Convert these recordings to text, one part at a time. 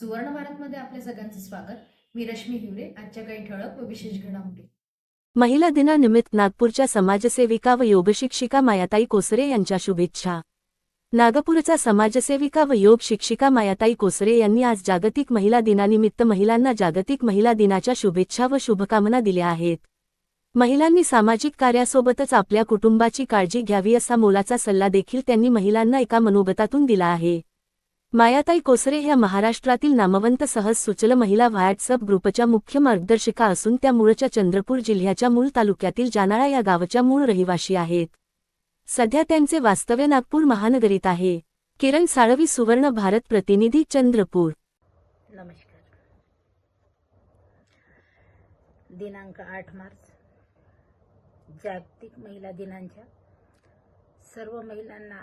सुवर्ण भारतमध्ये आपल्या सगळ्यांचं स्वागत. मी रश्मी हिवरे आजच्या काही ठळक व विशेष घडामोडी. महिला दिनानिमित्त नागपूरच्या समाजसेविका व योगशिक्षिका मायाताई कोसरे यांच्या शुभेच्छा. नागपूरचा समाजसेविका व योग शिक्षिका मायाताई कोसरे यांनी आज जागतिक महिला दिनानिमित्त महिलांना जागतिक महिला दिनाच्या शुभेच्छा व शुभकामना दिल्या आहेत. महिलांनी सामाजिक कार्यासोबतच आपल्या कुटुंबाची काळजी घ्यावी असा मोलाचा सल्ला देखील त्यांनी महिलांना एका मनोगतातून दिला आहे. मायाताई कोसरे ह्या महाराष्ट्रातील नामवंत सहज सुचल महिला व्हॉट्सअप ग्रुपच्या मुख्य मार्गदर्शिका असून त्या मूळच्या चंद्रपूर जिल्ह्याच्या मूळ तालुक्यातील जानाळा या गावच्या मूळ रहिवाशी आहेत. सध्या त्यांचे वास्तव्य नागपूर महानगरीत आहे. किरण साळवी सुवर्ण भारत प्रतिनिधी चंद्रपूर. नमस्कार. दिनांक आठ मार्च. जागतिक महिला दिनांच्या सर्व महिलांना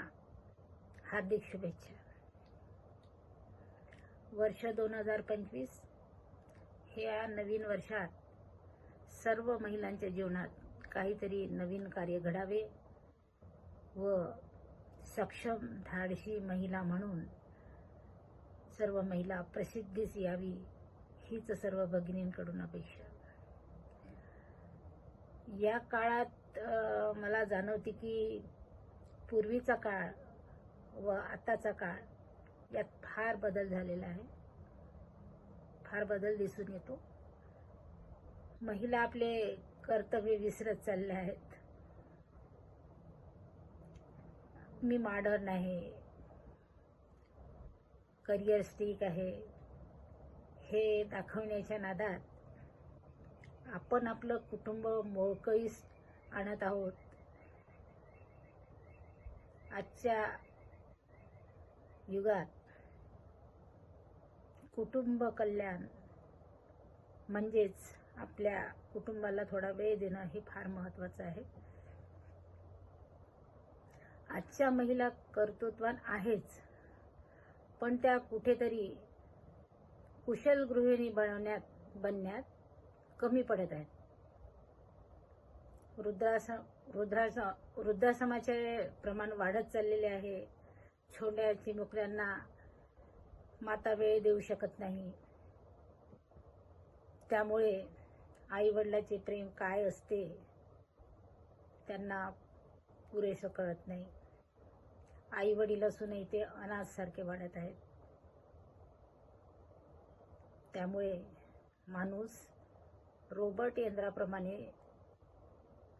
हार्दिक शुभेच्छा. वर्ष दोन हजार पंचवीस ह्या नवीन वर्षात सर्व महिलांच्या जीवनात काहीतरी नवीन कार्य घडावे व सक्षम धाडशी महिला म्हणून सर्व महिला प्रसिद्धीस यावी हीच सर्व भगिनींकडून अपेक्षा. या काळात मला जाणवते की पूर्वीचा काळ व आताचा काळ यात फार बदल झालेला आहे. फार बदल दिसून येतो. महिला आपले कर्तव्य विसरत चालल्या आहेत. मी मॉडर्न आहे करिअर स्टिक आहे. हे दाखवण्याच्या नादात आपण आपलं कुटुंब मोळकळीस आणत आहोत. आजच्या युगात कुटुंब कल्याण म्हणजेच आपल्या कुटुंबाला थोडा वेळ देणं हे फार महत्वाचं आहे. आजच्या महिला कर्तृत्वान आहेच पण त्या कुठेतरी कुशल गृहिणी बनवण्यात बनण्यात कमी पडत आहेत. वृद्धास वृद्धास वृद्धाश्रमाचे प्रमाण वाढत चाललेले आहे. छोट्या चिमुकल्यांना माता वेळ देऊ शकत नाही. त्यामुळे आई वडिलाचे प्रेम काय असते त्यांना पुरेसं कळत नाही. आई वडील असूनही ते अनाथसारखे वाढत आहेत. त्यामुळे माणूस रोबोट यंत्राप्रमाणे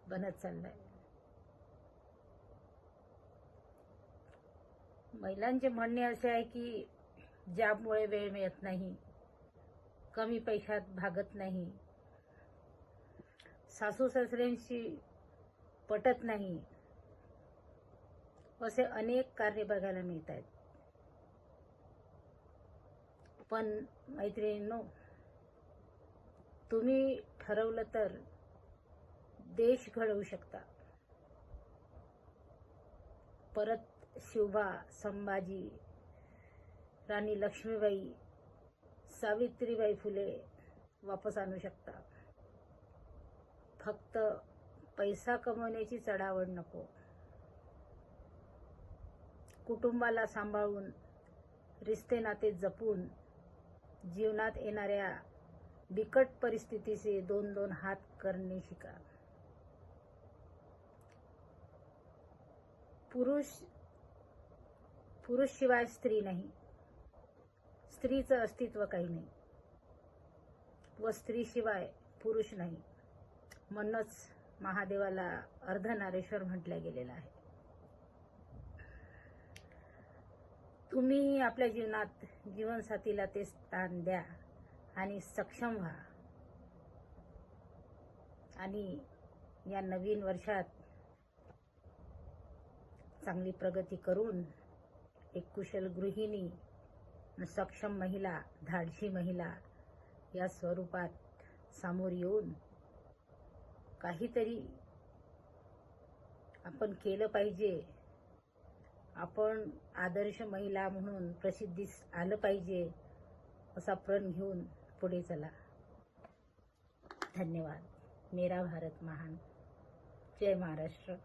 बनत चाललाय. महिलांचे म्हणणे असे आहे की जॉबमुळे वेळ मिळत नाही कमी पैशात भागत नाही सासू सासऱ्यांशी पटत नाही असे अनेक कार्य बघायला मिळत आहेत पण मैत्रिणींनो तुम्ही ठरवलं तर देश घडवू शकता. परत शिवबा संभाजी राणी लक्ष्मीबाई सावित्रीबाई फुले वापस आणू शकता फक्त पैसा कमवण्याची चढावड नको. कुटुंबाला सांभाळून रिश्ते नाते जपून जीवनात येणाऱ्या बिकट परिस्थितीचे दोन दोन हात करणे शिका. पुरुष पुरुष शिवाय स्त्री नाही. स्त्रीचं अस्तित्व काही नाही. व स्त्रीशिवाय पुरुष नाही. म्हणूनच महादेवाला अर्धनारेश्वर म्हटलं गेलेलं आहे. तुम्ही आपल्या जीवनात जीवनसाथीला ते स्थान द्या आणि सक्षम व्हा. आणि या नवीन वर्षात चांगली प्रगती करून एक कुशल गृहिणी सक्षम महिला धाडशी महिला या स्वरूपात समोर येऊन काहीतरी आपण केलं पाहिजे. आपण आदर्श महिला म्हणून प्रसिद्धीस आलं पाहिजे असा प्रण घेऊन पुढे चला. धन्यवाद. मेरा भारत महान. जय महाराष्ट्र.